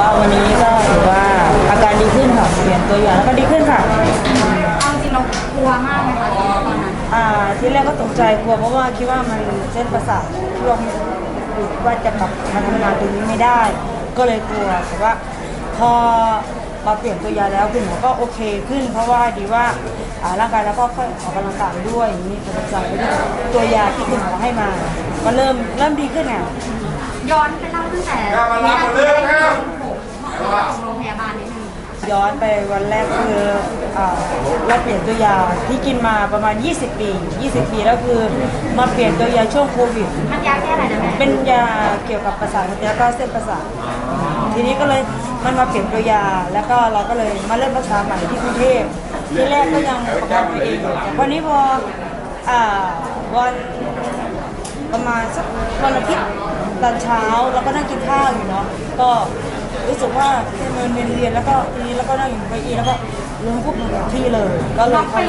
ว่าวันนี้ก็ถือว่าอาการดีขึ้นค่ะเปลี่ยนตัวอย่างแล้วก็ดีขึ้นค่ะ เอาจริงเรากลัวมากไหมคะตอนนั้นอ่าที่แรกก็ตกใจกลัวเพราะว่าคิดว่ามันเส้นประสาทช่วงว่าจะกลับมาทำงานตรงนี้ไม่ได้ ก็เลยกลัวแต่ว่าพอมาเปลี่ยนตัวยาแล้วคุณหมอก็โอเคขึ้น เพราะว่าดีว่าอ่าร่างกายแล้วก็ค่อยออกกำลังกายด้วยมีกำลังใจไปด้วยตัวยาที่คุณหมอให้มา ก็เริ่มเริ่มดีขึ้นอะ ย้อนไปเล่าตั้งแต่วินาทีแรกที่เรา ของโรงพยาบาลนิดนึงย้อนไปวันแรกคืออ่าเราเปลี่ยนตัวยาที่กินมาประมาณ 20 ปี 20 ปีแล้วคือมาเปลี่ยนตัวยาช่วงโควิด มันยาแค่อะไรนะแม่เป็นยาเกี่ยวกับประสาทแล้วก็เส้นประสาท ทีนี้ก็เลยมันมาเปลี่ยนตัวยา แล้วก็เราก็เลยมาเริ่มรักษาใหม่ที่กรุงเทพที่แรกก็ยังประกันตัวเองอยู่แต่พอนี้พออ่าวันประมาณสักวันอาทิตย์ตอนเช้าเราก็นั่งกินข้าวอยู่เนาะ ก็ รู้สึกว่าเดินเรียนเรียนแล้วก็ทีนี้แล้วก็นั่งอยู่ไปอีแล้วก็ล้มปุ๊บลงกับที่เลย ก็เลยเข้า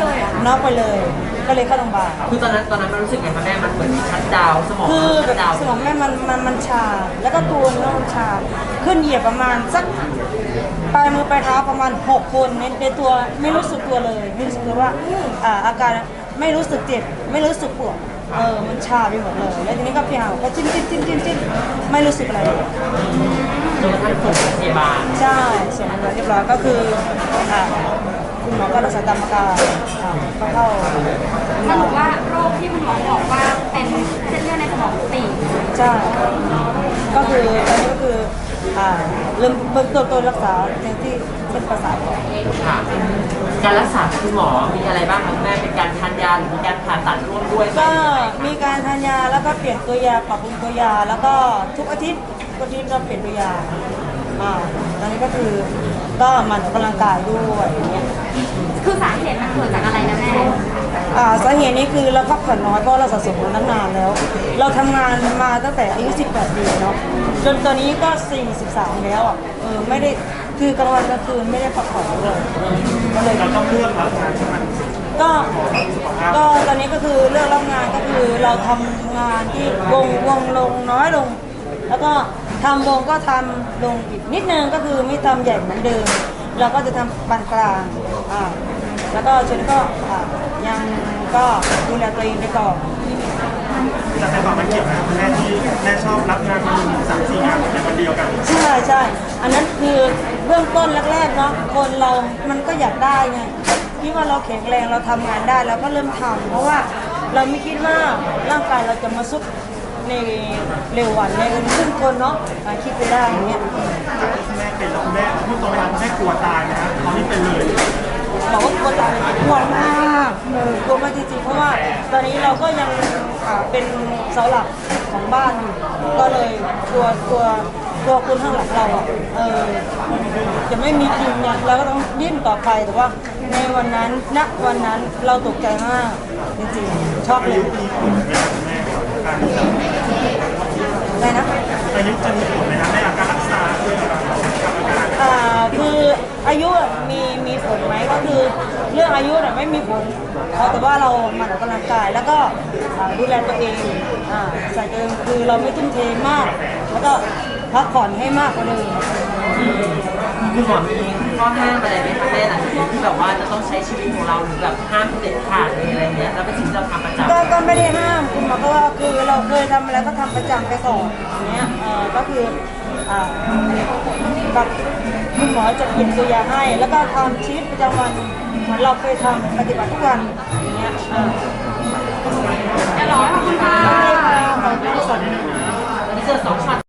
น็อกไปเลย ก็เลยเข้าโรงพยาบาล คือตอนนั้นตอนนั้นมันรู้สึกไงคะแม่ มันเหมือนชัดดาวน์สมองคือชัดดาวน์สมองแม่มันมันมันชา แล้วก็ตัวเนื้อมันชา ขึ้นเหยียบประมาณสักปลายมือปลายเท้าประมาณ 6 คนในในตัวไม่รู้สึกตัวเลย ไม่รู้สึกตัวว่าอ่าอาการไม่รู้สึกเจ็บไม่รู้สึกปวดเออมันชาไปหมดเลย แล้วทีนี้ก็ไปหาหมอก็จิ้มจิ้มจิ้มจิ้มจิ้มไม่รู้สึกอะไรเลย จนกระทั่งส่งโรงพยาบาลใช่ส่งโรงพยาบาลเรียบร้อยก็คืออ่าคุณหมอก็รักษาตามอาการอ่าก็เข้าสรุปว่าโรคที่คุณหมอบอกว่าเป็นเส้นเลือดในสมองตีบใช่ก็คือตอนนี้ก็คืออ่าเริ่มเบื้องต้นต้นรักษาอย่างที่เส้นประสาทก่อนค่ะ การรักษาคุณหมอมีอะไรบ้างคะแม่เป็นการทานยาหรือมีการผ่าตัดร่วมด้วยไหมก็มีการทานยาแล้วก็เปลี่ยนตัวยาปรับปรุงตัวยา แล้วก็ทุกอาทิตย์ทุกอาทิตย์ก็เปลี่ยนตัวยาอ่าตอนนี้ก็คือก็หมันออกกำลังกายด้วยอย่างเงี้ย คือสาเหตุมันเกิดจากอะไรนะแม่ อ่าสาเหตุนี้คือเราพักผ่อนน้อยเพราะเราสะสมมาตั้งนานแล้ว เราทำงานมาตั้งแต่อายุ18ปีเนาะจนตอนนี้ก็43แล้วอะเออไม่ได้คือกลางวันกลางคืนไม่ได้พักผ่อนเลยก็เลย เราต้องเลือกรับงานที่มันก็ก็ตอนนี้ก็คือเรื่องรับงานก็คือเราทำงานที่วงวงลงน้อยลง แล้วก็ทำวงก็ทำลงอีกนิดนึงก็คือไม่ทำใหญ่เหมือนเดิม เราก็จะทำปานกลางอ่าแล้วก็ชวนก็อ่า ยังก็ดูแลตัวเองไปก่อนแต่แต่ก่อนมันเกี่ยวนะคุณแม่ที่แม่ชอบรับงานมาสามสี่งานในวันเดียวกัน ใช่ใช่อันนั้นคือเบื้องต้นแรกๆเนาะคนเรามันก็อยากได้ไงคิดว่าเราแข็งแรงเราทำงานได้เราก็เริ่มทำเพราะว่าเราไม่คิดว่าร่างกายเราจะมาสุดในเร็ววันในครึ่งคนเนาะอ่าคิดไปได้อย่างเงี้ย ตอนนี้เราก็ยังอ่าเป็นเสาหลักของบ้านอยู่ก็เลยกลัวกลัวกลัวคนข้างหลังเราอะเออจะไม่มีกินเนี่ยเราก็ต้องดิ้นต่อไปแต่ว่า ในวันนั้นณวันนั้นเราตกใจมากจริงๆชอบอาเลยยุมีผลไหมครับคุณแม่การอะไรนะอายุจะมีผลไหมครับในอาการรักษาด้วยครับ อ่าคืออายุมีมีผลไหมก็คือเรื่องอายุน่ะไม่มีผลเอาแต่ว่าเราหมั่นออกกำลังกาย แล้วก็ดูแลตัวเองอใส่ตัวเองคือเราไม่ทุ่มเทมาก แล้วก็พักผ่อนให้มากกว่าเดิมคุณหมอมี ข้อห้ามอะไรไหมคะแม่หลังจากนี้ที่แบบว่าจะต้องใช้ชีวิตของเราหรือแบบห้ามเด็ดขาดเลยอะไรเงี้ยแล้วเป็นสิ่งที่เราทำประจำก็ก็ไม่ได้ห้ามคุณหมอก็ว่าคือเราเคยทำอะไรก็ทำประจำไปก่อนอย่างเงี้ยเออก็คืออ่าแบบคุณหมอจะเขียนตัวยาให้ แล้วก็ทำชีวิตประจำวันเหมือนเราเคยทำปฏิบัติทุกวันอย่างเงี้ยเออจะร้อยขอบคุณค่ะขอบคุณค่ะวันนี้เจอสองช็อต